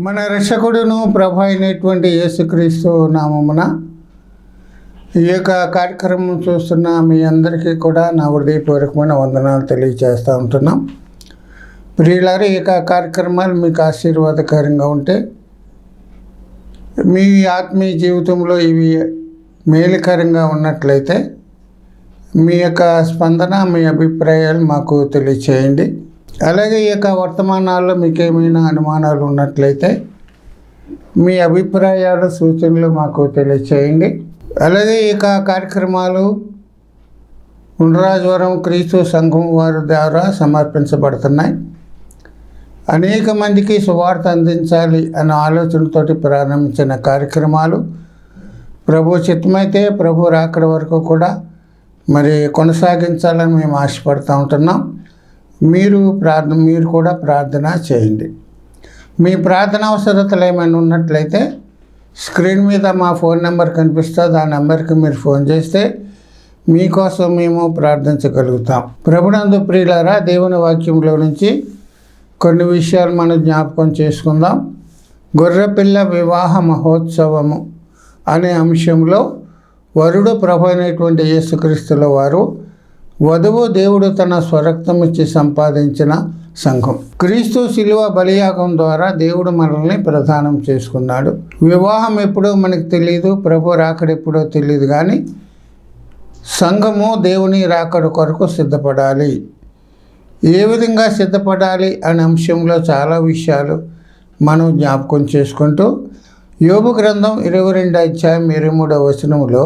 మన రక్షకుడును ప్రభు అయినటువంటి యేసుక్రీస్తు నామమున ఈ యొక్క కార్యక్రమం చూస్తున్న మీ అందరికీ కూడా నా హృదయపూర్వకమైన వందనాలు తెలియజేస్తూ ఉంటున్నాం. ప్రియులారు ఈ యొక్క కార్యక్రమాలు మీకు ఆశీర్వాదకరంగా ఉంటే మీ ఆత్మీయ జీవితంలో ఇవి మేలుకరంగా ఉన్నట్లయితే మీ యొక్క స్పందన మీ అభిప్రాయాలు మాకు తెలియచేయండి. అలాగే ఈ యొక్క వర్తమానాల్లో మీకు ఏమైనా అనుమానాలు ఉన్నట్లయితే మీ అభిప్రాయాలు సూచనలు మాకు తెలియచేయండి. అలాగే ఈ కార్యక్రమాలు ఉండరాజవరం క్రీస్తు సంఘం వారి ద్వారా సమర్పించబడుతున్నాయి. అనేక మందికి సువార్త అందించాలి అనే ఆలోచనతోటి ప్రారంభించిన కార్యక్రమాలు. ప్రభు చిత్తమైతే ప్రభు రాకడ వరకు కూడా మరి కొనసాగించాలని మేము ఆశపడుతూ ఉంటున్నాం. మీరు ప్రార్థన మీరు కూడా ప్రార్థన చేయండి. మీ ప్రార్థన అవసరతలు ఏమైనా ఉన్నట్లయితే స్క్రీన్ మీద మా ఫోన్ నెంబర్ కనిపిస్తుంది ఆ నెంబర్కి మీరు ఫోన్ చేస్తే మీకోసం మేము ప్రార్థించగలుగుతాం. ప్రభునందు ప్రియులారా దేవుని వాక్యంలో నుంచి కొన్ని విషయాలు మనం జ్ఞాపకం చేసుకుందాం. గొర్రెపిల్ల వివాహ మహోత్సవము అనే అంశంలో వరుడు ప్రభు అయినటువంటి యేసుక్రీస్తుల వారు వధువు దేవుడు తన స్వరక్తం ఇచ్చి సంపాదించిన సంఘం. క్రీస్తు శిలువ బలియాగం ద్వారా దేవుడు మనల్ని ప్రదానం చేసుకున్నాడు. వివాహం ఎప్పుడో మనకు తెలియదు ప్రభు రాకడెప్పుడో తెలియదు కానీ సంఘము దేవుని రాకడ కొరకు సిద్ధపడాలి. ఏ విధంగా సిద్ధపడాలి అనే అంశంలో చాలా విషయాలు మనం జ్ఞాపకం చేసుకుంటూ యోగు గ్రంథం ఇరవై రెండు అధ్యాయం ఇరవై మూడవ వచనములో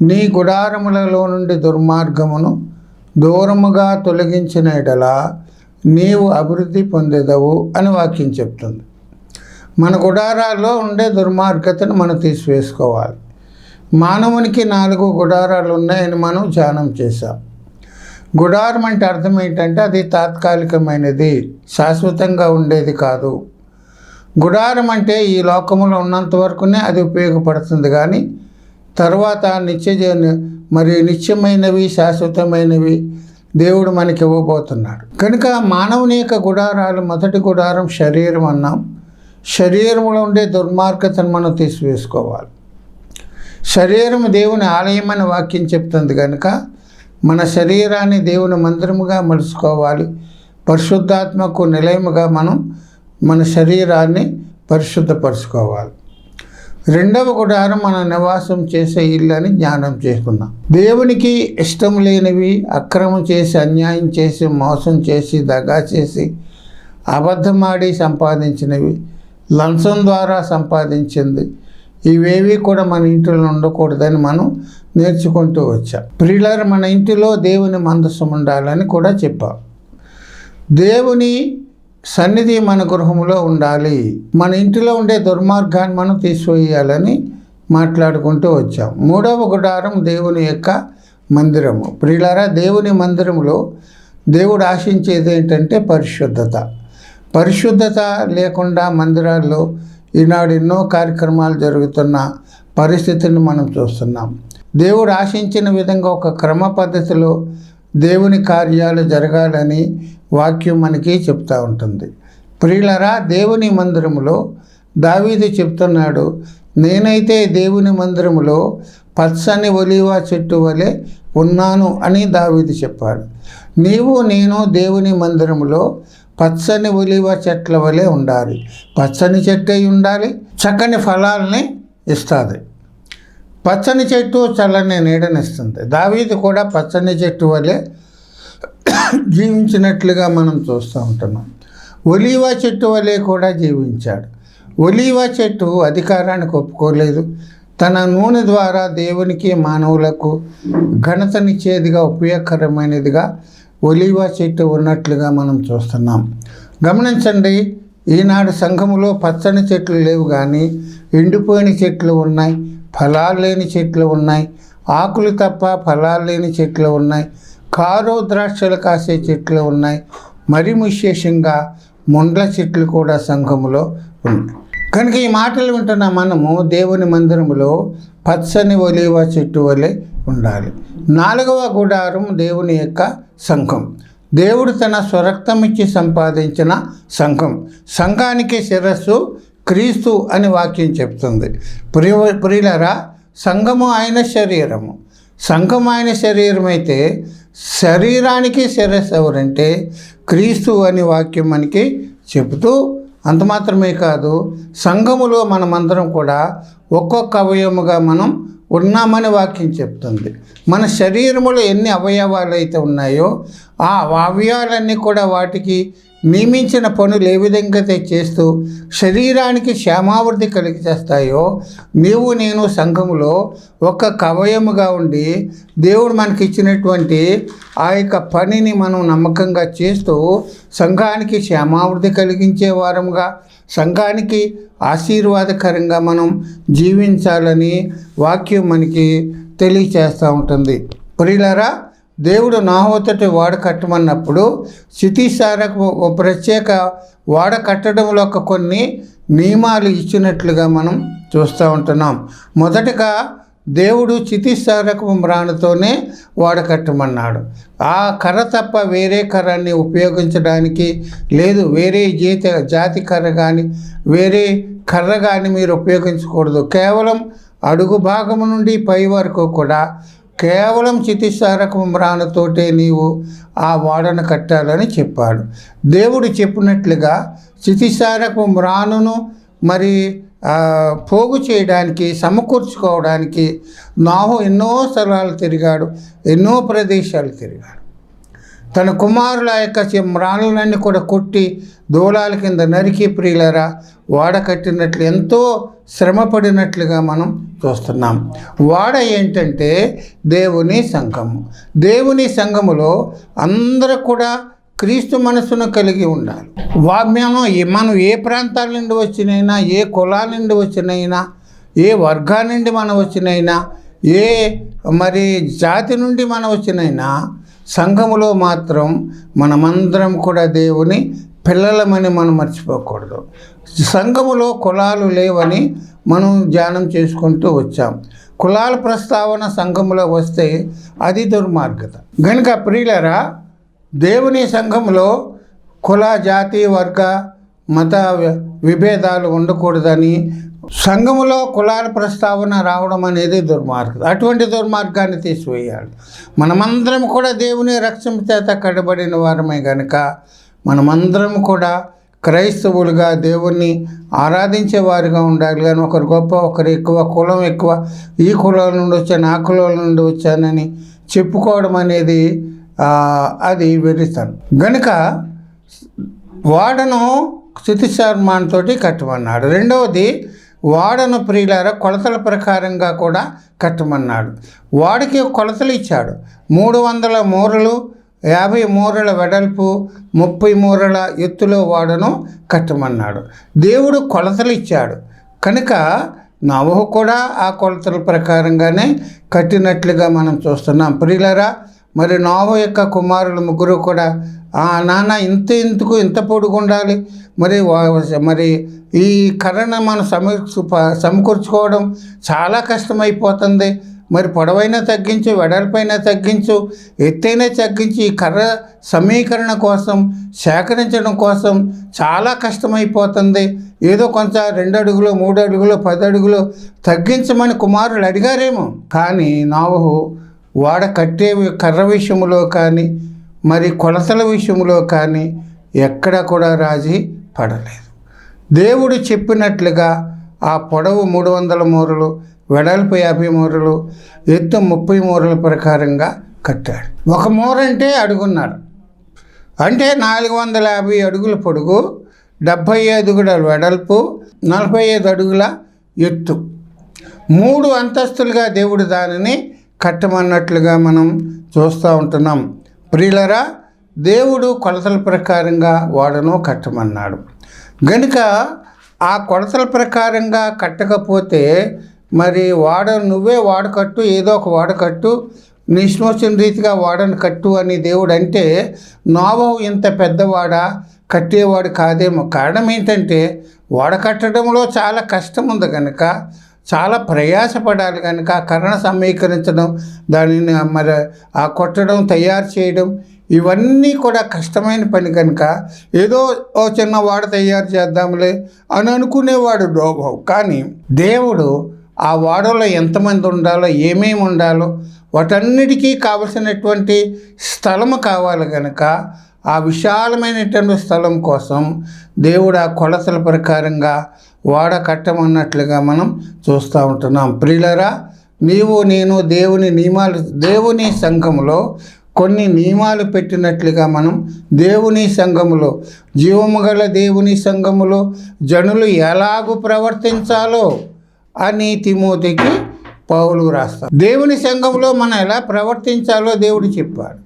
నీ గుడారములలో నుండి దుర్మార్గమును దూరముగా తొలగించిన ఎడల నీవు అభివృద్ధి పొందేదవు అని వాక్యం చెప్తుంది. మన గుడారాల్లో ఉండే దుర్మార్గతను మనం తీసివేసుకోవాలి. మానవునికి నాలుగు గుడారాలు ఉన్నాయని మనం ధ్యానం చేశాం. గుడారం అంటే అర్థం ఏంటంటే అది తాత్కాలికమైనది శాశ్వతంగా ఉండేది కాదు. గుడారం అంటే ఈ లోకంలో ఉన్నంత వరకునే అది ఉపయోగపడుతుంది కానీ తర్వాత నిత్య మరి నిత్యమైనవి శాశ్వతమైనవి దేవుడు మనకి ఇవ్వబోతున్నాడు. కనుక మానవుని యొక్క గుడారాలు మొదటి గుడారం శరీరం అన్నాం. శరీరంలో ఉండే దుర్మార్గతను మనం తీసివేసుకోవాలి. శరీరం దేవుని ఆలయం అని వాక్యం చెప్తుంది కనుక మన శరీరాన్ని దేవుని మందిరముగా మలుచుకోవాలి. పరిశుద్ధాత్మకు నిలయముగా మనం మన శరీరాన్ని పరిశుద్ధపరచుకోవాలి. రెండవ గుడారం మన నివాసం చేసే ఇల్లు అని జ్ఞానం చేసుకున్నాం. దేవునికి ఇష్టం లేనివి అక్రమం చేసి అన్యాయం చేసి మోసం చేసి దగా చేసి అబద్ధమాడి సంపాదించినవి లంచం ద్వారా సంపాదించింది. ఇవేవి కూడా మన ఇంట్లో ఉండకూడదని మనం నేర్చుకుంటూ వచ్చాం. ప్రియులారు మన ఇంటిలో దేవుని మందసం ఉండాలని కూడా చెప్పాం. దేవుని సన్నిధి మన గృహంలో ఉండాలి. మన ఇంటిలో ఉండే దుర్మార్గాన్ని మనం తీసివేయాలని మాట్లాడుకుంటూ వచ్చాం. మూడవ గుడారం దేవుని యొక్క మందిరము. ప్రియులారా దేవుని మందిరంలో దేవుడు ఆశించేది ఏంటంటే పరిశుద్ధత. పరిశుద్ధత లేకుండా మందిరాల్లో ఈనాడు ఎన్నో కార్యక్రమాలు జరుగుతున్న పరిస్థితిని మనం చూస్తున్నాం. దేవుడు ఆశించిన విధంగా ఒక క్రమ పద్ధతిలో దేవుని కార్యాలు జరగాలని వాక్యం మనకి చెప్తూ ఉంటుంది. ప్రియులరా దేవుని మందిరములో దావీదు చెప్తున్నాడు నేనైతే దేవుని మందిరములో పచ్చని ఒలివా చెట్టు వలె ఉన్నాను అని దావీదు చెప్పాడు. నీవు నేను దేవుని మందిరములో పచ్చని ఒలివ చెట్ల వలె ఉండాలి. పచ్చని చెట్టు ఉండాలి చక్కని ఫలాల్ని ఇస్తుంది. పచ్చని చెట్టు చల్లని నీడనిస్తుంది దావీది కూడా పచ్చని చెట్టు వలె జీవించినట్లుగా మనం చూస్తూ ఉంటున్నాం. ఒలీవా చెట్టు వలె కూడా జీవించాడు. ఒలీవా చెట్టు అధికారానికి ఒప్పుకోలేదు. తన నూనె ద్వారా దేవునికి మానవులకు ఘనతనిచ్చేదిగా ఉపయోగకరమైనదిగా ఒలీవా చెట్టు ఉన్నట్లుగా మనం చూస్తున్నాం. గమనించండి ఈనాడు సంఘములో పచ్చని చెట్లు లేవు కానీ ఎండిపోయిన చెట్లు ఉన్నాయి. ఫలాలు లేని చెట్లు ఉన్నాయి. ఆకులు తప్ప ఫలాలు లేని చెట్లు ఉన్నాయి. కారో ద్రాక్షలు కాసే చెట్లు ఉన్నాయి. మరి విశేషంగా ముండ్ల చెట్లు కూడా సంఘములో ఉన్నాయి. కనుక ఈ మాటలు వింటున్న మనము దేవుని మందిరములో పచ్చని ఒలివ చెట్టు వలె ఉండాలి. నాలుగవ గుడారం దేవుని యొక్క సంఘం. దేవుడు తన స్వరక్తం ఇచ్చి సంపాదించిన సంఘం. సంఘానికి శిరస్సు క్రీస్తు అని వాక్యం చెప్తుంది. ప్రియ ప్రియులరా సంఘము ఆయన శరీరము. సంఘం ఆయన శరీరం అయితే శరీరానికి శిరస్సు ఎవరంటే క్రీస్తు అని వాక్యం మనకి చెబుతూ అంత మాత్రమే కాదు సంఘములో మనమందరం కూడా ఒక్కొక్క అవయవముగా మనం ఉన్నామని వాక్యం చెప్తుంది. మన శరీరములో ఎన్ని అవయవాలు అయితే ఉన్నాయో ఆ అవయవాలన్నీ కూడా వాటికి నియమించిన పనులు ఏ విధంగా చేస్తూ శరీరానికి క్షేమావృద్ధి కలిగి చేస్తాయో నీవు నేను సంఘములో ఒక కవయముగా ఉండి దేవుడు మనకి ఇచ్చినటువంటి ఆ యొక్క పనిని మనం నమ్మకంగా చేస్తూ సంఘానికి క్షేమావృద్ధి కలిగించే వారముగా సంఘానికి ఆశీర్వాదకరంగా మనం జీవించాలని వాక్యం మనకి తెలియచేస్తూ ఉంటుంది. ప్రియులరా దేవుడు నాహోతటి వాడ కట్టమన్నప్పుడు స్థితిసారకు ప్రత్యేక వాడ కట్టడంలో ఒక కొన్ని నియమాలు ఇచ్చినట్లుగా మనం చూస్తూ ఉంటున్నాం. మొదటగా దేవుడు చితిసారకపు మ్రాణతోనే వాడకట్టమన్నాడు ఆ కర్ర తప్ప వేరే కర్రని ఉపయోగించడానికి లేదు. వేరే జీత జాతి కర్ర కానీ వేరే కర్ర కానీ మీరు ఉపయోగించకూడదు. కేవలం అడుగు భాగం నుండి పై వరకు కూడా కేవలం చితిసారక మ్రాణతోటే నీవు ఆ వాడను కట్టాలని చెప్పాడు. దేవుడు చెప్పినట్లుగా చితిసారక మ్రానును మరి పోగు చేయడానికి సమకూర్చుకోవడానికి నాహు ఎన్నో స్థలాలు తిరిగాడు ఎన్నో ప్రదేశాలు తిరిగాడు. తన కుమారుల యొక్క మ్రాణులన్నీ కూడా కొట్టి దూలాల కింద నరికి ప్రియులరా వాడ కట్టినట్లు ఎంతో శ్రమపడినట్లుగా మనం చూస్తున్నాం. వాడ ఏంటంటే దేవుని సంఘము దేవుని సంఘములో అందరూ కూడా క్రీస్తు మనసును కలిగి ఉండాలి. వా మనం ఏ- మనం ఏ ప్రాంతాల నుండి వచ్చినైనా ఏ కులాల నుండి వచ్చినైనా ఏ వర్గాల నుండి మనం వచ్చినైనా ఏ మరి జాతి నుండి మనం వచ్చినైనా సంఘములో మాత్రం మనమందరం కూడా దేవుని పిల్లలమని మనం మర్చిపోకూడదు. సంఘములో కులాలు లేవని మనం ధ్యానం చేసుకుంటూ వచ్చాం. కులాల ప్రస్తావన సంఘములో వస్తే అది దుర్మార్గత. గనుక ప్రియులరా దేవుని సంఘంలో కుల జాతి వర్గ మత విభేదాలు ఉండకూడదని సంఘములో కులాల ప్రస్తావన రావడం అనేది దుర్మార్గం. అటువంటి దుర్మార్గాన్ని తీసివేయాలి. మనమందరం కూడా దేవుని రక్షణ చేత కడబడిన వారమే కనుక మనమందరం కూడా క్రైస్తవులుగా దేవుణ్ణి ఆరాధించే వారిగా ఉండాలి. కానీ ఒకరు గొప్ప ఒకరు ఎక్కువ కులం ఎక్కువ ఈ కులం నుండి వచ్చాను ఆ కులం నుండి వచ్చానని చెప్పుకోవడం అనేది అది వెరితనం గనుక వాడను స్థితిశర్మాన్తో కట్టమన్నాడు. రెండవది వాడను ప్రియులార కొలతల ప్రకారంగా కూడా కట్టమన్నాడు. వాడికి కొలతలు ఇచ్చాడు. మూడు వందల మూరలు యాభై మూరల వెడల్పు ముప్పై మూరల ఎత్తులో వాడను కట్టమన్నాడు. దేవుడు కొలతలు ఇచ్చాడు. కనుక నవహు కూడా ఆ కొలతల ప్రకారంగానే కట్టినట్లుగా మనం చూస్తున్నాం. ప్రియులరా మరి నోవ యొక్క కుమారులు ముగ్గురు కూడా ఆ నాన్న ఇంత ఇంతకు ఇంత పొడుగు ఉండాలి మరి వా- మరి ఈ కర్రను మనం సమకూ సమకూర్చుకోవడం చాలా కష్టమైపోతుంది. మరి పొడవైనా తగ్గించు వెడల్పైనా తగ్గించు ఎత్తైనా తగ్గించి ఈ కర్ర సమీకరణ కోసం సేకరించడం కోసం చాలా కష్టమైపోతుంది. ఏదో కొంత రెండు అడుగులు మూడు అడుగులు పది అడుగులు తగ్గించమని కుమారులు అడిగారేమో. కానీ నావహు వాడ కట్టే కర్ర విషయంలో కానీ మరి కొలతల విషయంలో కానీ ఎక్కడ కూడా రాజీ పడలేదు. దేవుడు చెప్పినట్లుగా ఆ పొడవు మూడు వందల మూరలు వెడల్పు యాభై మూరలు ఎత్తు ముప్పై మూరల ప్రకారంగా కట్టాడు. ఒక మూర అంటే అడుగున్నారు అంటే నాలుగు వందల యాభై అడుగుల పొడుగు డెబ్భై అడుగుల వెడల్పు నలభై ఐదు అడుగుల ఎత్తు. మూడు అంతస్తులుగా దేవుడు దానిని కట్టమన్నట్లుగా మనం చూస్తూ ఉంటున్నాం. ప్రియులరా దేవుడు కొలతల ప్రకారంగా వాడను కట్టమన్నాడు. గనుక ఆ కొలతల ప్రకారంగా కట్టకపోతే మరి వాడ నువ్వే వాడకట్టు ఏదో ఒక వాడకట్టు నీ ఇష్టం వచ్చిన రీతిగా వాడని కట్టు అని దేవుడు అంటే నోవహు ఇంత పెద్దవాడా? కట్టేవాడు కాదేమో. కారణం ఏంటంటే వాడకట్టడంలో చాలా కష్టం ఉంది కనుక చాలా ప్రయాసపడాలి కనుక కరణ సమీకరించడం దానిని మరి ఆ కొట్టడం తయారు చేయడం ఇవన్నీ కూడా కష్టమైన పని కనుక ఏదో ఓ చిన్న వాడ తయారు చేద్దాంలే అని అనుకునేవాడు డోభావు కానీ దేవుడు ఆ వాడలో ఎంతమంది ఉండాలో ఏమేమి ఉండాలో వాటన్నిటికీ కావలసినటువంటి స్థలము కావాలి కనుక ఆ విశాలమైనటువంటి స్థలం కోసం దేవుడు ఆ కొలతల ప్రకారంగా వాడ కట్టమన్నట్లుగా మనం చూస్తూ ఉంటున్నాం. ప్రియులరా నీవు నేను దేవుని నియమాలు దేవుని సంఘములో కొన్ని నియమాలు పెట్టినట్లుగా మనం దేవుని సంఘములో జీవము గల దేవుని సంఘములో జనులు ఎలాగూ ప్రవర్తించాలో అని తిమోతికి పౌలు రాస్తారు దేవుని సంఘంలో మనం ఎలా ప్రవర్తించాలో దేవుడు చెప్పాడు.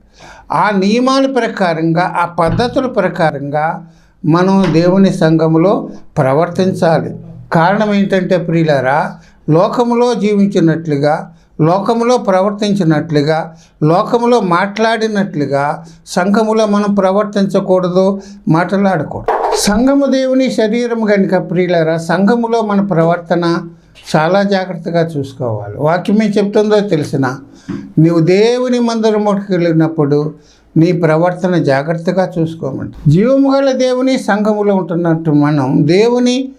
ఆ నియమాల ప్రకారంగా ఆ పద్ధతుల ప్రకారంగా మనం దేవుని సంఘములో ప్రవర్తించాలి. కారణం ఏంటంటే ప్రియులరా లోకంలో జీవించినట్లుగా లోకములో ప్రవర్తించినట్లుగా లోకములో మాట్లాడినట్లుగా సంఘములో మనం ప్రవర్తించకూడదు మాట్లాడకూడదు. సంఘము దేవుని శరీరం కనుక ప్రియులరా సంఘములో మన ప్రవర్తన చాలా జాగ్రత్తగా చూసుకోవాలి. వాక్యం ఏం చెప్తుందో తెలిసిన నీవు దేవుని మందిరముకి వెళ్ళినప్పుడు నీ ప్రవర్తన జాగ్రత్తగా చూసుకోమంట. జీవము గల దేవుని సంఘములో ఉంటున్నట్టు మనం దేవుని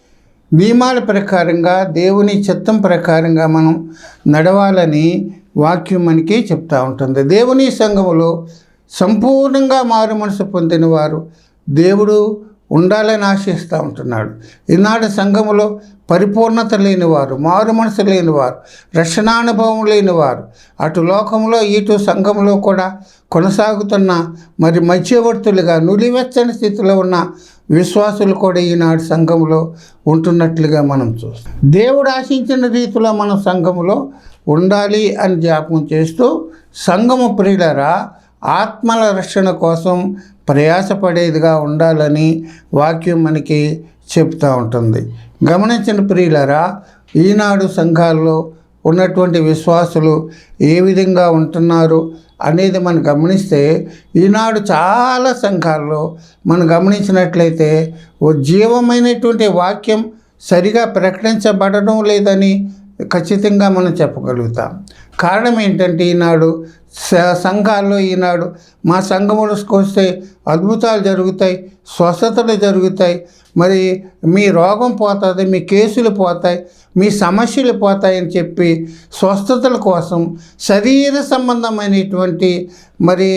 నియమాల ప్రకారంగా దేవుని చిత్తం ప్రకారంగా మనం నడవాలని వాక్యం మనకి చెప్తూ ఉంటుంది. దేవుని సంఘములో సంపూర్ణంగా మారు మనసు పొందిన వారు దేవుడు ఉండాలని ఆశిస్తూ ఉంటున్నాడు. ఈనాడు సంఘములో పరిపూర్ణత లేనివారు మారు మనసు లేనివారు రక్షణానుభవం లేనివారు అటు లోకంలో ఇటు సంఘంలో కూడా కొనసాగుతున్న మరి మధ్యవర్తులుగా నులివెచ్చని స్థితిలో ఉన్న విశ్వాసులు కూడా ఈనాడు సంఘంలో ఉంటున్నట్లుగా మనం చూస్తాం. దేవుడు ఆశించిన రీతిలో మనం సంఘములో ఉండాలి అని జ్ఞాపకం చేస్తూ సంఘము ప్రియులరా ఆత్మల రక్షణ కోసం ప్రయాసపడేదిగా ఉండాలని వాక్యం మనకి చెప్తూ ఉంటుంది. గమనించిన ప్రియులరా ఈనాడు సంఘాల్లో ఉన్నటువంటి విశ్వాసులు ఏ విధంగా ఉంటున్నారు అనేది మనం గమనిస్తే ఈనాడు చాలా సంఘాల్లో మనం గమనించినట్లయితే ఓ జీవమైనటువంటి వాక్యం సరిగా ప్రకటించబడడం లేదని ఖచ్చితంగా మనం చెప్పగలుగుతాం. కారణం ఏంటంటే ఈనాడు సంఘాల్లో ఈనాడు మా సంఘములకు వస్తే అద్భుతాలు జరుగుతాయి స్వస్థతలు జరుగుతాయి. మరి మీ రోగం పోతుంది మీ కేసులు పోతాయి మీ సమస్యలు పోతాయని చెప్పి స్వస్థతల కోసం శరీర సంబంధమైనటువంటి మరి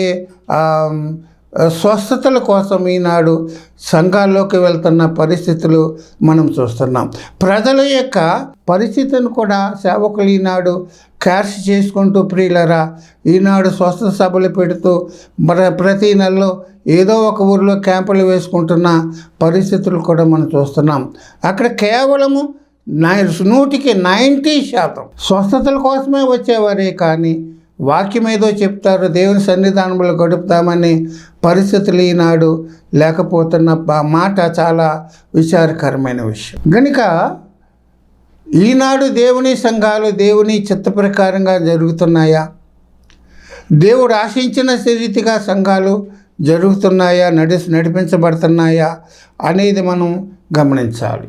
స్వస్థతల కోసం ఈనాడు సంఘాల్లోకి వెళ్తున్న పరిస్థితులు మనం చూస్తున్నాం. ప్రజల యొక్క పరిస్థితిని కూడా సేవకులు ఈనాడు క్యాష్ చేసుకుంటూ ప్రియులరా ఈనాడు స్వస్థ సభలు పెడుతూ ప్ర ప్రతి నెలలో ఏదో ఒక ఊరిలో క్యాంపులు వేసుకుంటున్న పరిస్థితులు కూడా మనం చూస్తున్నాం. అక్కడ కేవలము నూటికి నైంటీ శాతం స్వస్థతల కోసమే వచ్చేవారే కానీ వాక్యం ఏదో చెప్తారు దేవుని సన్నిధానంలో గడుపుతామని పరిస్థితులు ఈనాడు లేకపోతున్న మాట చాలా విచారకరమైన విషయం. కనుక ఈనాడు దేవుని సంఘాలు దేవుని చిత్త ప్రకారంగా జరుగుతున్నాయా? దేవుడు ఆశించిన రీతిగా సంఘాలు జరుగుతున్నాయా? నడి నడిపించబడుతున్నాయా? అనేది మనం గమనించాలి.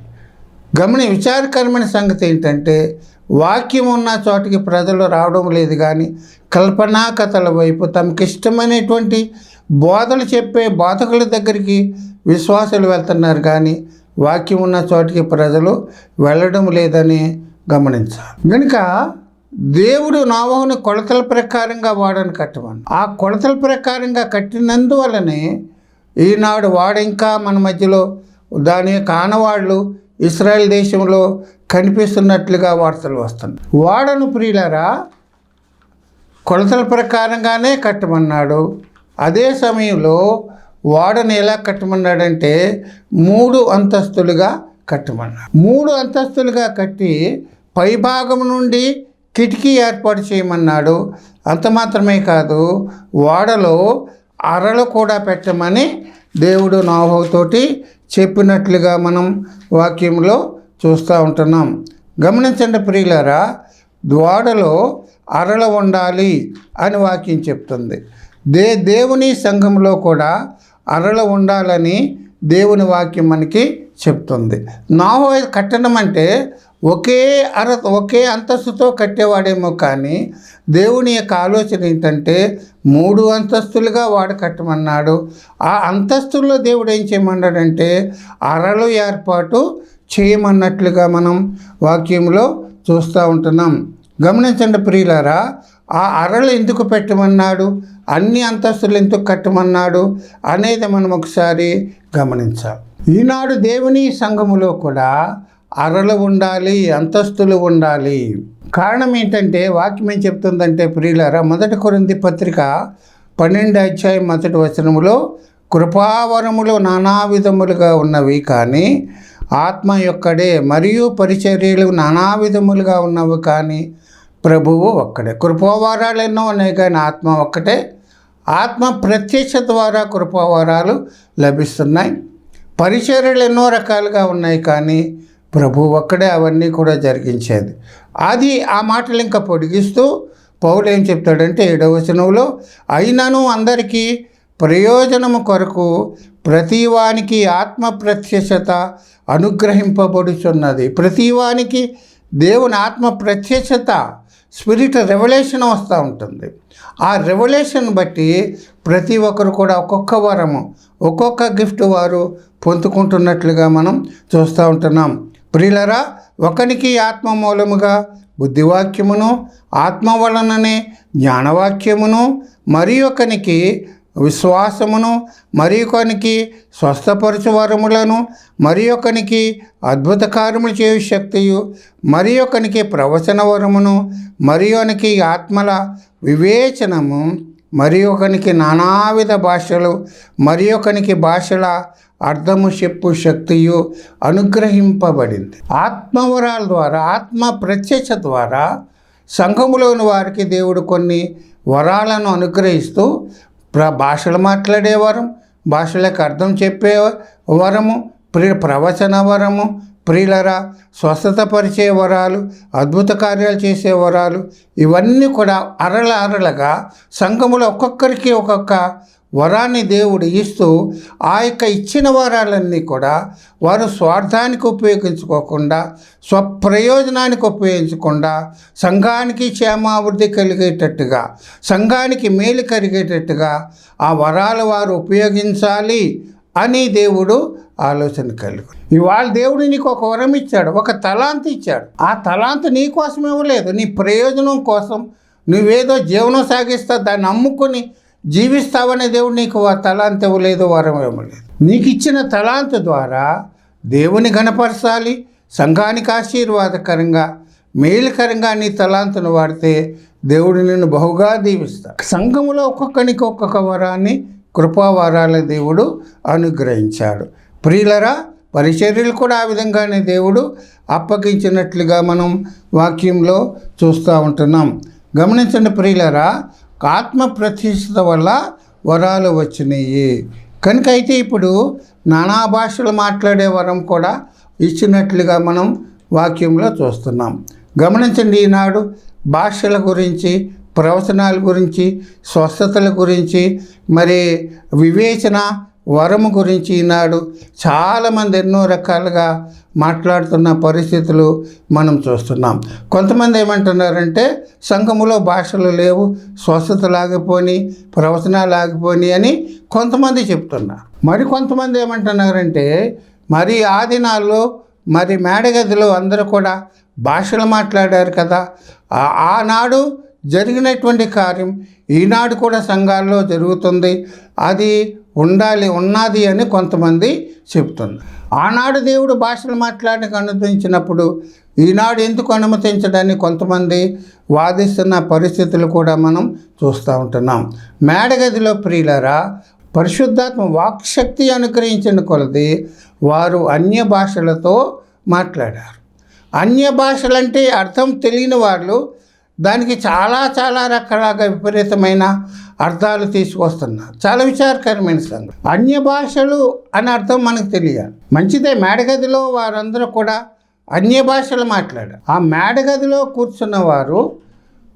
గమని విచారకరమైన సంగతి ఏంటంటే వాక్యం ఉన్న చోటికి ప్రజలు రావడం లేదు కానీ కల్పనా కథల వైపు తమకిష్టమైనటువంటి బోధలు చెప్పే బోధకుల దగ్గరికి విశ్వాసులు వెళ్తున్నారు కానీ వాక్యం ఉన్న చోటికి ప్రజలు వెళ్ళడం లేదని గమనించాలి. కనుక దేవుడు నావహుని కొలతల ప్రకారంగా వాడని కట్టమని ఆ కొలతల ప్రకారంగా కట్టినందువలనే ఈనాడు వాడు ఇంకా మన మధ్యలో దాని కానవాళ్ళు ఇస్రాయల్ దేశంలో కనిపిస్తున్నట్లుగా వార్తలు వస్తున్నాయి. వాడను ప్రియులరా కొలతల ప్రకారంగానే కట్టమన్నాడు. అదే సమయంలో ఓడని ఎలా కట్టమన్నాడంటే మూడు అంతస్తులుగా కట్టమన్నాడు మూడు అంతస్తులుగా కట్టి పైభాగం నుండి కిటికీ ఏర్పాటు చేయమన్నాడు. అంత మాత్రమే కాదు ఓడలో అరలు కూడా పెట్టమని దేవుడు నాహోతోటి చెప్పినట్లుగా మనం వాక్యంలో చూస్తూ ఉంటున్నాం. గమనించండి ప్రియులారా ద్వాడలో అరల ఉండాలి అని వాక్యం చెప్తుంది. దే దేవుని సంఘంలో కూడా అరల ఉండాలని దేవుని వాక్యం మనకి చెప్తుంది. నాహో కట్టడం అంటే ఒకే అర ఒకే అంతస్తుతో కట్టేవాడేమో కానీ దేవుని యొక్క ఆలోచన ఏంటంటే మూడు అంతస్తులుగా వాడు కట్టమన్నాడు. ఆ అంతస్తుల్లో దేవుడు ఏం చేయమన్నాడంటే అరలు ఏర్పాటు చేయమన్నట్లుగా మనం వాక్యంలో చూస్తూ ఉంటున్నాం. గమనించండి ప్రియులారా ఆ అరలు ఎందుకు పెట్టమన్నాడు? అన్ని అంతస్తులు ఎందుకు కట్టమన్నాడు? అనేది మనం ఒకసారి గమనించాలి. ఈనాడు దేవుని సంఘములో కూడా అరలు ఉండాలి అంతస్తులు ఉండాలి. కారణం ఏంటంటే వాక్యం ఏం చెప్తుందంటే ప్రియులారా మొదటి కొరింది పత్రిక పన్నెండు అధ్యాయం మొదటి వచనములో కృపావరములు నానా విధములుగా ఉన్నవి కానీ ఆత్మ యొక్కడే మరియు పరిచర్యలు నానా విధములుగా ఉన్నవి కానీ ప్రభువు ఒక్కడే. కృపావారాలు ఎన్నో ఉన్నాయి కానీ ఆత్మ ఒక్కటే. ఆత్మ ప్రత్యక్ష ద్వారా కృపావారాలు లభిస్తున్నాయి. పరిచర్యలు ఎన్నో రకాలుగా ఉన్నాయి కానీ ప్రభు ఒక్కడే అవన్నీ కూడా జరిగించేది. అది ఆ మాటలు ఇంకా పొడిగిస్తూ పౌలు ఏం చెప్తాడంటే ఏడవ వచనంలో అయినను అందరికీ ప్రయోజనము కొరకు ప్రతివానికి ఆత్మ ప్రత్యక్షత అనుగ్రహింపబడుచున్నది. ప్రతివానికి దేవుని ఆత్మ ప్రత్యక్షత స్పిరిట్ రెవల్యూషన్ వస్తూ ఉంటుంది. ఆ రెవల్యూషన్ బట్టి ప్రతి ఒక్కరు కూడా ఒక్కొక్క వరము ఒక్కొక్క గిఫ్ట్ వారు పొందుకుంటున్నట్లుగా మనం చూస్తూ ఉంటున్నాం. ప్రియులరా ఒకనికి ఆత్మ మూలముగా బుద్ధివాక్యమును ఆత్మ వలననే జ్ఞానవాక్యమును మరి ఒకనికి విశ్వాసమును మరి ఒకనికి స్వస్థపరచు వరములను మరి ఒకనికి అద్భుత కార్యములు చేయు శక్తియు మరి ఒకనికి ప్రవచన వరమును మరి ఒకనికి ఆత్మల వివేచనము మరి ఒకనికి నానావిధ భాషలు మరి ఒకనికి భాషల అర్థము చెప్పు శక్తియు అనుగ్రహింపబడింది. ఆత్మవరాల ద్వారా ఆత్మ ప్రత్యక్ష ద్వారా సంఘములోని వారికి దేవుడు కొన్ని వరాలను అనుగ్రహిస్తూ భాషలు మాట్లాడే వరం భాషలకు అర్థం చెప్పే వరము ప్రి ప్రవచన వరము ప్రియులరా స్వస్థత పరిచే వరాలు అద్భుత కార్యాలు చేసే వరాలు ఇవన్నీ కూడా అరల అరలగా సంఘములో ఒక్కొక్కరికి ఒక్కొక్క వరాన్ని దేవుడు ఇస్తూ ఆ యొక్క ఇచ్చిన వరాలన్నీ కూడా వారు స్వార్థానికి ఉపయోగించుకోకుండా స్వప్రయోజనానికి ఉపయోగించకుండా సంఘానికి క్షేమాభివృద్ధి కలిగేటట్టుగా సంఘానికి మేలు కలిగేటట్టుగా ఆ వరాలు వారు ఉపయోగించాలి అని దేవుడు ఆలోచన కలిగి. ఇవాళ దేవుడు నీకు ఒక వరం ఇచ్చాడు ఒక తలాంత ఇచ్చాడు. ఆ తలాంత నీ కోసం ఇవ్వలేదు నీ ప్రయోజనం కోసం నువ్వేదో జీవనం సాగిస్తా దాన్ని అమ్ముకొని జీవిస్తావనే దేవుడు నీకు ఆ తలాంత ఇవ్వలేదు వరం ఇవ్వలేదు నీకు ఇచ్చిన తలాంత ద్వారా దేవుని గణపరచాలి సంఘానికి ఆశీర్వాదకరంగా మేలుకరంగా నీ తలాంతును వాడితే దేవుడు నిన్ను బహుగా దీవిస్తాడు. సంఘములో ఒక్కొక్కనికి ఒక్కొక్క వరాన్ని కృపావరాల దేవుడు అనుగ్రహించాడు. ప్రియులరా పరిచర్యలు కూడా ఆ విధంగానే దేవుడు అప్పగించినట్లుగా మనం వాక్యంలో చూస్తూ ఉంటున్నాం. గమనించండి ప్రియులరా ఆత్మ ప్రతిష్ఠత వల్ల వరాలు వచ్చినాయి. కనుక అయితే ఇప్పుడు నానా భాషలు మాట్లాడే వరం కూడా ఇచ్చినట్లుగా మనం వాక్యంలో చూస్తున్నాం. గమనించండి ఈనాడు భాషల గురించి ప్రవచనాల గురించి స్వస్థతల గురించి మరి వివేచన వరము గురించి ఈనాడు చాలామంది ఎన్నో రకాలుగా మాట్లాడుతున్న పరిస్థితులు మనం చూస్తున్నాం. కొంతమంది ఏమంటున్నారంటే సంఘములో భాషలు లేవు స్వస్థత లాగిపోని ప్రవచనాలు ఆగిపోని అని కొంతమంది చెప్తున్నారు. మరి కొంతమంది ఏమంటున్నారంటే మరి ఆ దినాల్లో మరి మేడగదిలో అందరూ కూడా భాషలు మాట్లాడారు కదా. ఆనాడు జరిగినటువంటి కార్యం ఈనాడు కూడా సంఘాల్లో జరుగుతుంది. అది ఉండాలి ఉన్నది అని కొంతమంది చెబుతుంది ఆనాడు దేవుడు భాషలు మాట్లాడడానికి అనుమతించినప్పుడు ఈనాడు ఎందుకు అనుమతించడాన్ని కొంతమంది వాదిస్తున్న పరిస్థితులు కూడా మనం చూస్తూ ఉంటున్నాం. మేడగదిలో ప్రియులరా పరిశుద్ధాత్మ వాక్శక్తి అనుగ్రహించిన కొలది వారు అన్య భాషలతో మాట్లాడారు. అన్య భాషలంటే అర్థం తెలియని వాళ్ళు దానికి చాలా చాలా రకాలుగా విపరీతమైన అర్థాలు తీసుకొస్తున్నారు. చాలా విచారకరమైన సంగతి అన్య భాషలు అని అర్థం మనకు తెలియాలి. మంచిదే మేడగదిలో వారందరూ కూడా అన్య భాషలు మాట్లాడారు. ఆ మేడగదిలో కూర్చున్న వారు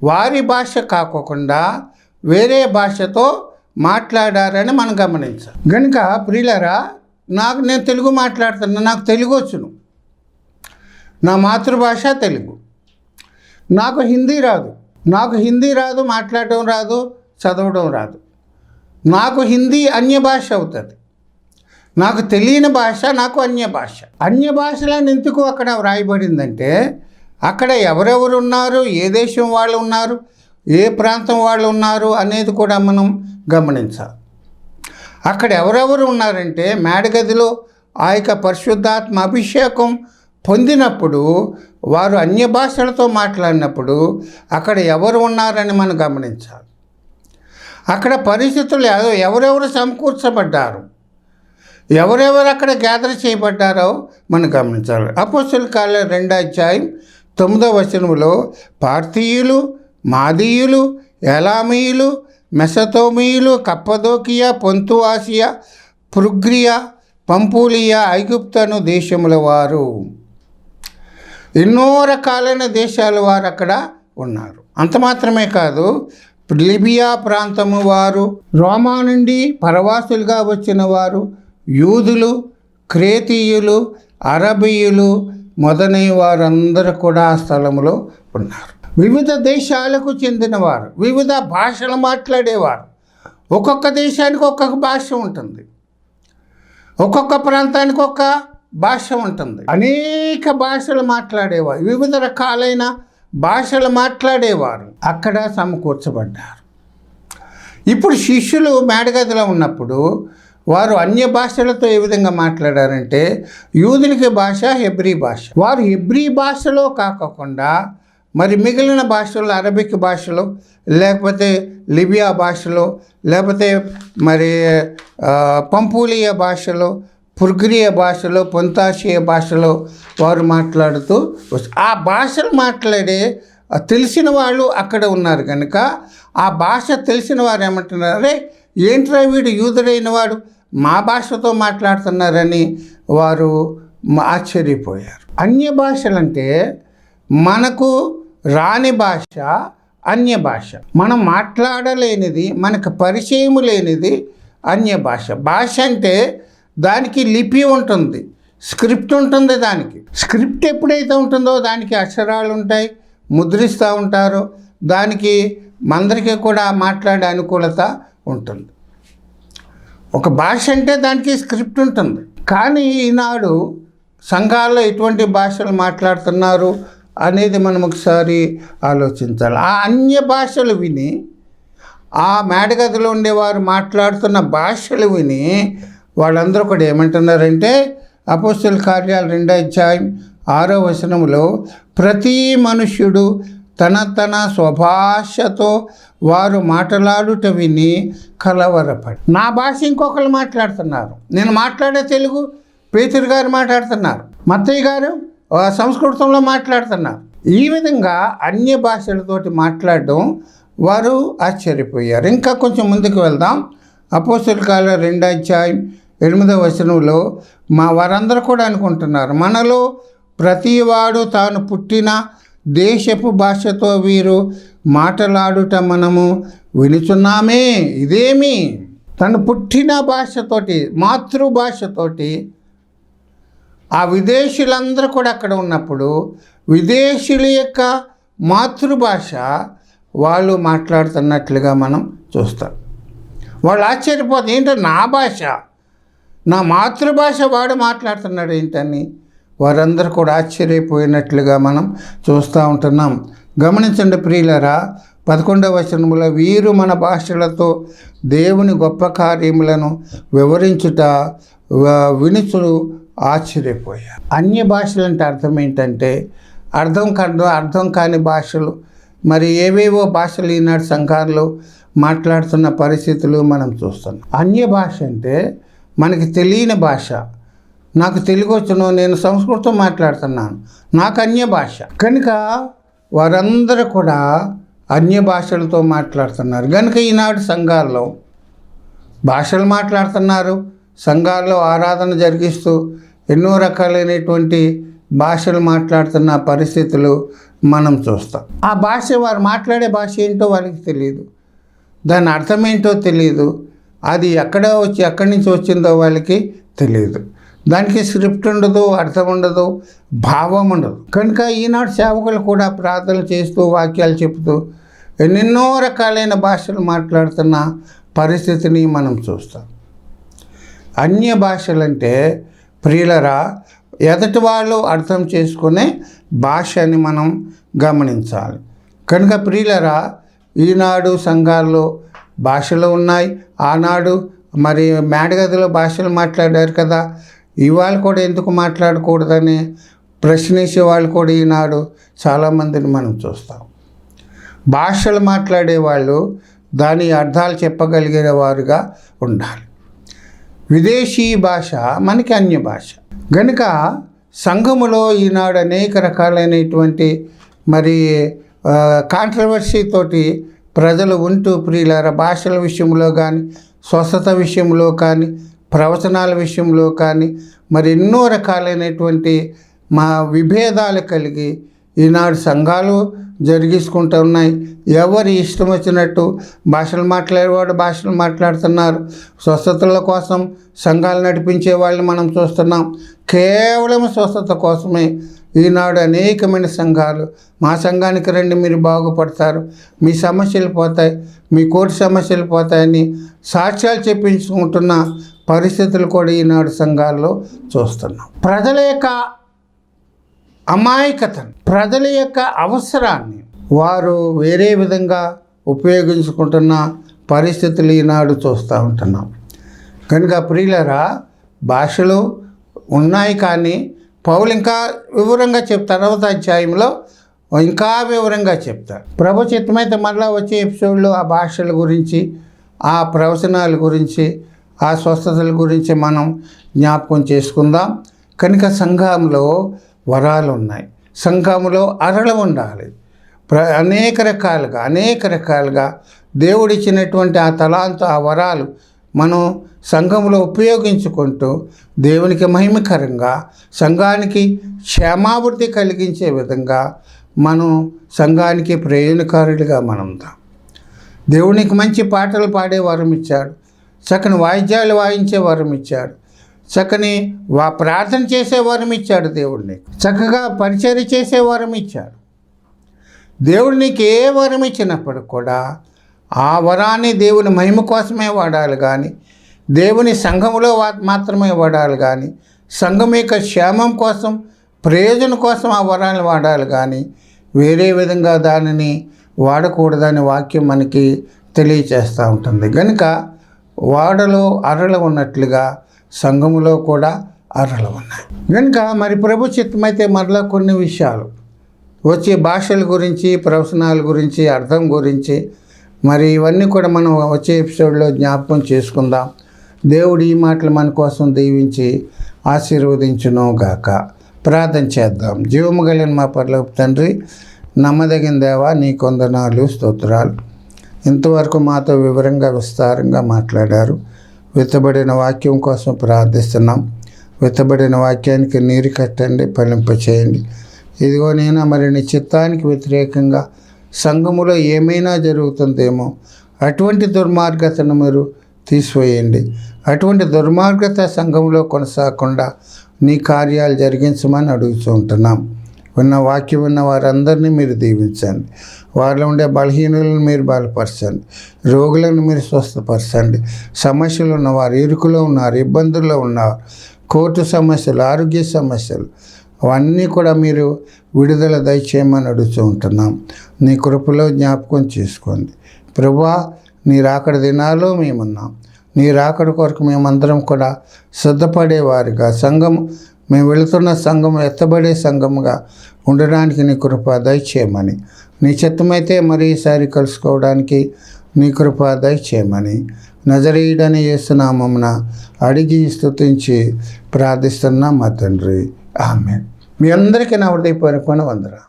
వారి భాష కాకోకుండా వేరే భాషతో మాట్లాడారని మనం గమనించాలి. కనుక ప్రియులరా నాకు నేను తెలుగు మాట్లాడుతున్నా నాకు తెలుగు వచ్చును నా మాతృభాష తెలుగు. నాకు హిందీ రాదు. నాకు హిందీ రాదు మాట్లాడటం రాదు చదవడం రాదు. నాకు హిందీ అన్య భాష అవుతుంది. నాకు తెలియని భాష నాకు అన్య భాష. అన్య భాషలను ఎందుకు అక్కడ వ్రాయబడిందంటే అక్కడ ఎవరెవరు ఉన్నారు ఏ దేశం వాళ్ళు ఉన్నారు ఏ ప్రాంతం వాళ్ళు ఉన్నారు అనేది కూడా మనం గమనించాలి. అక్కడ ఎవరెవరు ఉన్నారంటే మేడగదిలో ఆ యొక్క పరిశుద్ధాత్మ అభిషేకం పొందినప్పుడు వారు అన్య భాషలతో మాట్లాడినప్పుడు అక్కడ ఎవరు ఉన్నారని మనం గమనించాలి. అక్కడ పరిస్థితులు ఎవ- ఎవరెవరు సమకూర్చబడ్డారు ఎవరెవరు అక్కడ గ్యాదర్ చేయబడ్డారో మనం గమనించాలి. అపోస్తుల కాల రెండో అధ్యాయం తొమ్మిదో వచనంలో పార్థీయులు మాదీయులు ఎలామీయులు మెసతోమీయులు కప్పదోకియా పొంతు ఆసియా ప్రుగ్రియా పంపూలియా ఐగుప్తను దేశముల వారు. ఎన్నో రకాలైన దేశాల వారు అక్కడ ఉన్నారు. అంత మాత్రమే కాదు లిబియా ప్రాంతము వారు రోమా నుండి పరవాసులుగా వచ్చిన వారు యూదులు క్రేతీయులు అరబీయులు మొదలైన వారందరూ కూడా ఆ స్థలంలో ఉన్నారు. వివిధ దేశాలకు చెందినవారు వివిధ భాషలు మాట్లాడేవారు. ఒక్కొక్క దేశానికి ఒక్కొక్క భాష ఉంటుంది. ఒక్కొక్క ప్రాంతానికి ఒక భాష ఉంటుంది అనేక భాషలు మాట్లాడేవారు. వివిధ రకాలైన భాషలు మాట్లాడేవారు. అక్కడ సమకూర్చబడ్డారు. ఇప్పుడు శిష్యులు మేడగదిలో ఉన్నప్పుడు వారు అన్య భాషలతో ఏ విధంగా మాట్లాడారంటే యూదునికి భాష హెబ్రీ భాష. వారు హెబ్రీ భాషలో కాకుండా మరి మిగిలిన భాషలు అరబిక్ భాషలో లేకపోతే లిబియా భాషలో లేకపోతే మరి పంపూలియా భాషలో పుర్గ్రియ భాషలో పొంతాషియ భాషలో వారు మాట్లాడుతూ ఆ భాషలు మాట్లాడే తెలిసిన వాళ్ళు అక్కడ ఉన్నారు కనుక ఆ భాష తెలిసిన వారు ఏమంటున్నారు? అరే ఏంట్రా వీడు యూదుడైన వాడు? మా భాషతో మాట్లాడుతున్నారని వారు ఆశ్చర్యపోయారు. అన్య భాషలంటే మనకు రాని భాష అన్య భాష. మనం మాట్లాడలేనిది మనకు పరిచయము లేనిది అన్య భాష. భాష అంటే దానికి లిపి ఉంటుంది స్క్రిప్ట్ ఉంటుంది దానికి. స్క్రిప్ట్ ఎప్పుడైతే ఉంటుందో దానికి అక్షరాలు ఉంటాయి ముద్రిస్తూ ఉంటారు దానికి మందరికి కూడా మాట్లాడే అనుకూలత ఉంటుంది. ఒక భాష అంటే దానికి స్క్రిప్ట్ ఉంటుంది. కానీ ఈనాడు సంఘాల్లో ఎటువంటి భాషలు మాట్లాడుతున్నారు అనేది మనం ఒకసారి ఆలోచించాలి. ఆ అన్య భాషలు విని ఆ మేడగదిలో ఉండేవారు మాట్లాడుతున్న భాషలు విని వాళ్ళందరూ కూడా ఏమంటున్నారంటే అపోస్తుల కార్యాలు రెండో అధ్యాయం ఆరో వచనంలో ప్రతి మనుష్యుడు తన తన స్వభాషతో వారు మాట్లాడుట విని కలవరపడి. నా భాష ఇంకొకరు మాట్లాడుతున్నారు. నేను మాట్లాడే తెలుగు పేతురు గారు మాట్లాడుతున్నారు. మత్తయ్య గారు సంస్కృతంలో మాట్లాడుతున్నారు. ఈ విధంగా అన్య భాషలతోటి మాట్లాడడం వారు ఆశ్చర్యపోయారు. ఇంకా కొంచెం ముందుకు వెళ్దాం. అపోస్తుల కాల రెండో అధ్యాయం ఎనిమిదవ వచనంలో మా వారందరూ కూడా అనుకుంటున్నారు. మనలో ప్రతివాడు తాను పుట్టిన దేశపు భాషతో వీరు మాట్లాడుట మనము వినుచున్నామే. ఇదేమి? తను పుట్టిన భాషతోటి మాతృభాషతోటి ఆ విదేశీయులందరూ కూడా అక్కడ ఉన్నప్పుడు విదేశీయుల యొక్క మాతృభాష వాళ్ళు మాట్లాడుతున్నట్లుగా మనం చూస్తాం. వాళ్ళు ఆశ్చర్యపోతుంది ఏంటో నా భాష? నా మాతృభాష వాడు మాట్లాడుతున్నాడు ఏంటని వారందరూ కూడా ఆశ్చర్యపోయినట్లుగా మనం చూస్తూ ఉంటున్నాం. గమనించండి ప్రియులరా పదకొండవ వచనములో వీరు మన భాషలతో దేవుని గొప్ప కార్యములను వివరించుట వ- వినుచుడు ఆశ్చర్యపోయారు. అన్య భాషలు అంటే అర్థం ఏంటంటే అర్థం కాదు అర్థం కాని భాషలు మరి ఏవేవో భాషలు ఈనాడు సంఘాల్లో మాట్లాడుతున్న పరిస్థితులు మనం చూస్తున్నాం. అన్య భాష అంటే మనకి తెలియని భాష. నాకు తెలుగు వచ్చును నేను సంస్కృతం మాట్లాడుతున్నాను. నాకు అన్య భాష. కనుక వారందరూ కూడా అన్య భాషలతో మాట్లాడుతున్నారు. కనుక ఈనాడు సంఘాల్లో భాషలు మాట్లాడుతున్నారు. సంఘాల్లో ఆరాధన జరిగిస్తూ ఎన్నో రకాలైనటువంటి భాషలు మాట్లాడుతున్న పరిస్థితులు మనం చూస్తాం. ఆ భాష వారు మాట్లాడే భాష ఏంటో వాళ్ళకి తెలియదు దాని అర్థం ఏంటో తెలియదు అది ఎక్కడ వచ్చి ఎక్కడి నుంచి వచ్చిందో వాళ్ళకి తెలియదు. దానికి స్క్రిప్ట్ ఉండదు అర్థం ఉండదు భావం ఉండదు. కనుక ఈనాడు సేవకులు కూడా ప్రార్థనలు చేస్తూ వాక్యాలు చెబుతూ ఎన్నెన్నో రకాలైన భాషలు మాట్లాడుతున్న పరిస్థితిని మనం చూస్తాం. అన్య భాషలంటే ప్రియులరా ఎదటి వాళ్ళు అర్థం చేసుకునే భాషని మనం గమనించాలి. కనుక ప్రియులరా ఈనాడు సంఘాల్లో భాషలు ఉన్నాయి. ఆనాడు మరి మేడగదిలో భాషలు మాట్లాడారు కదా. ఇవాళ కూడా ఎందుకు మాట్లాడకూడదని ప్రశ్నించే వాళ్ళు కూడా ఈనాడు చాలామందిని మనం చూస్తాం. భాషలు మాట్లాడే వాళ్ళు దాని అర్థాలు చెప్పగలిగే వారుగా ఉండాలి. విదేశీ భాష మనకి అన్య భాష. గనుక సంఘములో ఈనాడు అనేక రకాలైనటువంటి మరి కాంట్రవర్సీ తోటి ప్రజలు ఉంటూ ప్రియులార భాషల విషయంలో కానీ స్వస్థత విషయంలో కానీ ప్రవచనాల విషయంలో కానీ మరి ఎన్నో రకాలైనటువంటి మా విభేదాలు కలిగి ఈనాడు సంఘాలు జరిగించుకుంటూ ఉన్నాయి. ఎవరి ఇష్టం వచ్చినట్టు భాషలు మాట్లాడేవాడు భాషలు మాట్లాడుతున్నారు. స్వస్థతల కోసం సంఘాలు నడిపించే వాళ్ళని మనం చూస్తున్నాం. కేవలం స్వస్థత కోసమే ఈనాడు అనేకమైన సంఘాలు మా సంఘానికి రండి మీరు బాగుపడతారు. మీ సమస్యలు పోతాయి మీ కోర్టు సమస్యలు పోతాయని సాక్ష్యాలు చెప్పించుకుంటున్న పరిస్థితులు కూడా ఈనాడు సంఘాల్లో చూస్తున్నాం. ప్రజల యొక్క అమాయకతను ప్రజల యొక్క అవసరాన్ని వారు వేరే విధంగా ఉపయోగించుకుంటున్న పరిస్థితులు ఈనాడు చూస్తూ ఉంటున్నాం. కనుక ప్రియులరా భాషలు ఉన్నాయి కానీ పౌలు ఇంకా వివరంగా చెప్తారు తర్వాత అధ్యాయంలో ఇంకా వివరంగా చెప్తారు ప్రభు చిత్తమైతే మళ్ళీ వచ్చే ఎపిసోడ్లో ఆ భాషల గురించి ఆ ప్రవచనాల గురించి ఆ స్వస్థతల గురించి మనం జ్ఞాపకం చేసుకుందాం. కనుక సంఘంలో వరాలు ఉన్నాయి. సంఘంలో అరలు ఉండాలి. ప్ర అనేక రకాలుగా అనేక రకాలుగా దేవుడిచ్చినటువంటి ఆ తలాంతు ఆ వరాలు మనం సంఘంలో ఉపయోగించుకుంటూ దేవునికి మహిమకరంగా సంఘానికి క్షేమాభివృద్ధి కలిగించే విధంగా మనం సంఘానికి ప్రయోజనకారులుగా మనం దేవునికి మంచి పాటలు పాడే వరం ఇచ్చాడు. చక్కని వాయిద్యాలు వాయించే వరం ఇచ్చాడు. చక్కని వా ప్రార్థన చేసే వరం ఇచ్చాడు దేవుడిని చక్కగా పరిచర్య చేసే వరం ఇచ్చాడు. దేవుడు నీకు ఏ వరం ఇచ్చినప్పుడు కూడా ఆ వరాన్ని దేవుని మహిమ కోసమే వాడాలి కానీ దేవుని సంఘములో వా- మాత్రమే వాడాలి కానీ సంఘం యొక్క క్షేమం కోసం ప్రయోజనం కోసం ఆ వరాన్ని వాడాలి కానీ వేరే విధంగా దానిని వాడకూడదని వాక్యం మనకి తెలియచేస్తూ ఉంటుంది. కనుక వాడలో అరలు ఉన్నట్లుగా సంఘములో కూడా అరలు ఉన్నాయి. కనుక మరి ప్రభు చిత్తమైతే మరలా కొన్ని విషయాలు. వచ్చే భాషల గురించి ప్రవచనాల గురించి అర్థం గురించి మరి ఇవన్నీ కూడా మనం వచ్చే ఎపిసోడ్లో జ్ఞాపకం చేసుకుందాం. దేవుడు ఈ మాటలు మన కోసం దీవించి ఆశీర్వదించును గాక. ప్రార్థన చేద్దాం. జీవము కలిగిన మా పర్లోపు తండ్రి నమ్మదగిన దేవా నీ కొందనాలు స్తోత్రాలు. ఇంతవరకు మాతో వివరంగా విస్తారంగా మాట్లాడారు. విత్తబడిన వాక్యం కోసం ప్రార్థిస్తున్నాం. విత్తబడిన వాక్యానికి నీరు కట్టండి ఫలింప చేయండి ఇదిగో నేను మరి నీ చిత్తానికి వ్యతిరేకంగా సంఘములో ఏమైనా జరుగుతుందేమో అటువంటి దుర్మార్గతను మీరు తీసివేయండి. అటువంటి దుర్మార్గత సంఘంలో కొనసాగకుండా నీ కార్యాలు జరిగించమని అడుగుతూ ఉంటున్నాం. విన్న వాక్యం విన్న వారందరినీ మీరు దీవించండి. వారిలో ఉండే బలహీనులను మీరు బలపరచండి. రోగులను మీరు స్వస్థపరచండి. సమస్యలు ఉన్నవారు ఇరుకులో ఉన్నారు ఇబ్బందుల్లో ఉన్నారు. కోర్టు సమస్యలు ఆరోగ్య సమస్యలు అవన్నీ కూడా మీరు విడుదల దయచేయమని అడుగుతూ ఉంటున్నాం. నీ కృపలో జ్ఞాపకం చేసుకోండి. ప్రభా నీ రాకడ దినాల్లో మేమున్నాం. నీ రాకడ కొరకు మేమందరం కూడా సిద్ధపడేవారిగా. సంఘం మేము వెళుతున్న సంఘం ఎత్తబడే సంఘముగా ఉండడానికి నీ కృప దయచేయమని. నీ చిత్తమైతే మరి ఈసారి కలుసుకోవడానికి నీ కృప దయచేయమని. నజరీయుడని చేస్తున్నామన్న అడిగి స్థుతించి ప్రార్థిస్తున్నాం మా తండ్రి. ఆమె మీ అందరికీ నా హృదయపూర్వకమైన వందరా